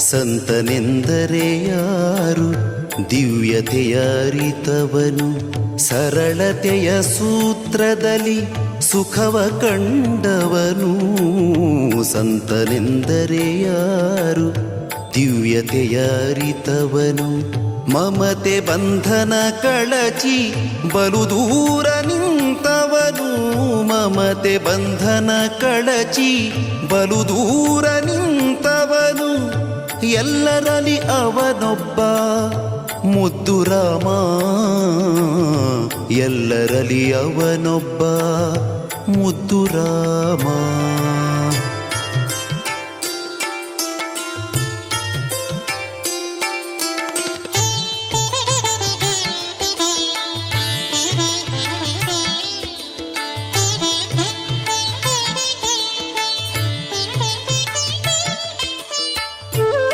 ಸಂತನೆಂದರೆ ಯಾರು? ದಿವ್ಯತೆಯ ಸರಳತೆಯ ಸೂತ್ರದಲ್ಲಿ ಸುಖವ ಕಂಡವನು. ಸಂತನೆಂದರೆ ಯಾರು? ದಿವ್ಯತೆಯ ಮಮತೆ ಬಂಧನ ಕಳಚಿ ಬಲು ದೂರ ನಿಂತವನು. ಮಮತೆ ಬಂಧನ ಕಳಚಿ ಬಲು ದೂರ ನಿಂತವನು ಎಲ್ಲರಲ್ಲಿ ಅವನೊಬ್ಬ ಮುದ್ದು ರಾಮ ಎಲ್ಲರಲ್ಲಿ ಅವನೊಬ್ಬ ಮುದ್ದು ರಾಮ